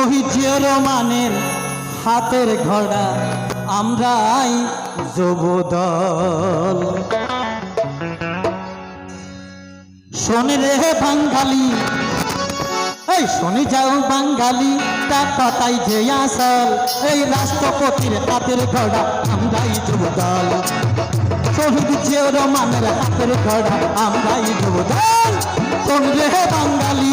শহীদ জিয়া রহমানের হাতের ঘোড়া, আমরাই যুবদল। শোনে রে বাঙালি, এই শোনে যাও বাঙালি তা কথাই যে আসল। এই রাষ্ট্রপতির হাতের ঘোড়া, আমরাই যুবদল। শহীদ জিয়া রহমানের হাতের ঘোড়া, আমরাই যুবদল। শোন রে বাঙালি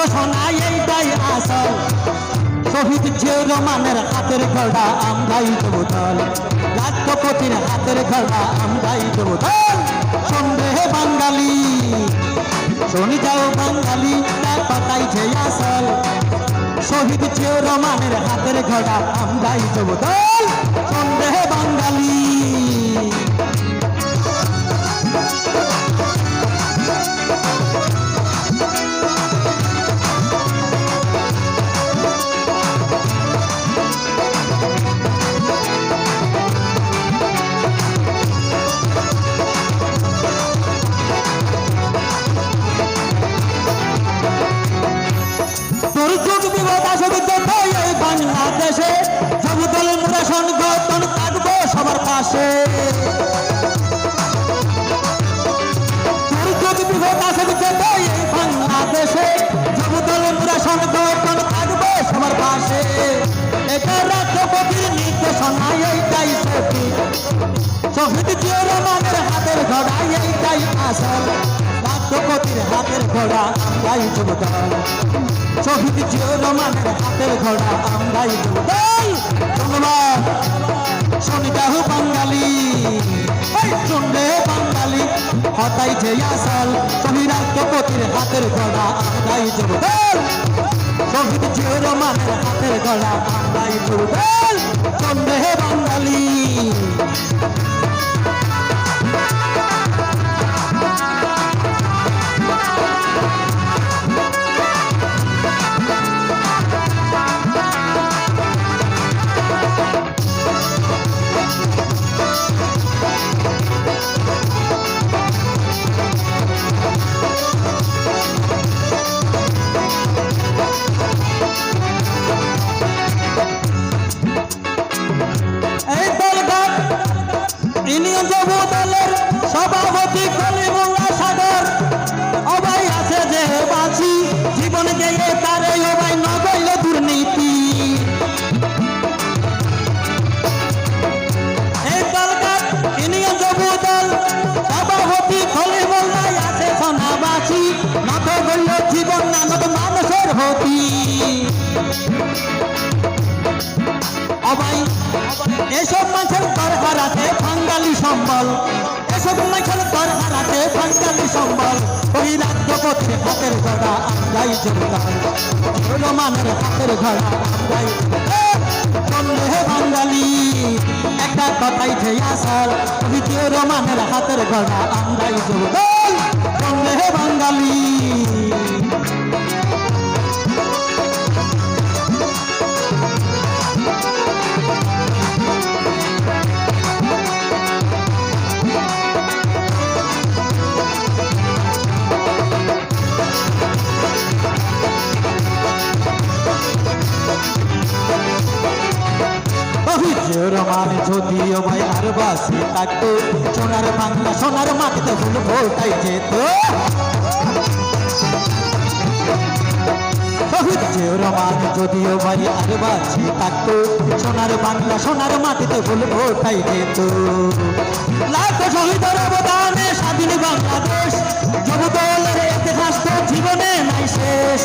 নৃত্য শোনাই এইটাই আসল শহীদ জিয়া রহমানের হাতের ঘোড়া আমরাই দেবদল রাষ্ট্রপতির হাতের ঘোড়া আমরাই দেবদল সন্দেহ বাঙালি শোনি যাও বাঙালি তার পাতাই যে আসল শহীদ জিয়া রহমানের হাতের ঘোড়া আমরাই দেবদল সন্দেহ শহীদ জিয়া রহমানের হাতের ঘোড়া, এইটাই আসল। রাষ্ট্রপতির হাতের ঘোড়া, আমরাই যুবদল শহীদ জিয়া রহমানের হাতের ঘোড়া, আমরাই যুবদল ধন্যবাদ। শনিদাহ বাঙালি। শুনলে বাঙালি। হতাই যে আসল শহীদ হাতের ঘোড়া, আমরাই যুবদল শহীদ জিয়া হাতের ঘোড়া, আমরাই যুবদল সন্দেহ দলের অবাই আছে যে বাঁচি জীবন গেলে তারে অবাই দুর্নীতি। এই দলগত ইউনিয়ন যুব দল আছে সোনাবাসী। নত গইল জীবন নানত মানুষের হতি। অবাই এসব মাছের দর হারাতে বাঙালি সম্বল। এসব মাছের দর হারাতে বাঙালি সম্বল। ওই রাজ্যপতির হাতের ঘোড়া আমরাই জমিদার রোমানের হাতের ঘোড়া আমরাই সন্দেহ বাঙালি, একটা কথাই যে আসল দ্বিতীয় রোমানের হাতের ঘোড়া আমরাই সন্দেহ বাঙালি। রমান যদিও ভাই আর বাসি থাকতো সোনার বাংলা, সোনার মাটিতে ফুল ফোটাই যেত। জিয়া রহমান যদিও ভাই আর বাঁচি থাকতো সোনার বাংলা, সোনার মাটিতে ফুল ফোটাই যেত। লাখ শহীদের অবদানে স্বাধীন বাংলাদেশ। যুবদলের ইতিহাস তো জীবনে নাই শেষ।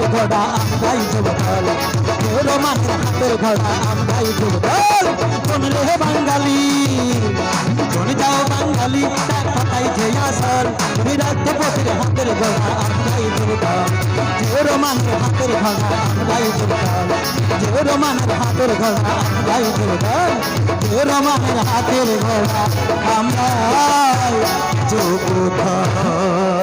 হাতের ঘোড়া আমরাই যুবদল যে রোমানের হাতের ঘোড়া আমরাই যুবদল শুনলে হে বাঙালি শুনে যাও বাঙালি, তার কথাই যে আসল। বিরাটপতির হাতের ঘোড়া আমরাই যুবদল যে রোমানের হাতের ঘোড়া আমরাই যুবদল যে রোমানের হাতের ঘোড়া আমরাই যুবদল যে রোমানের হাতের ঘোড়া আমরাই যুবদল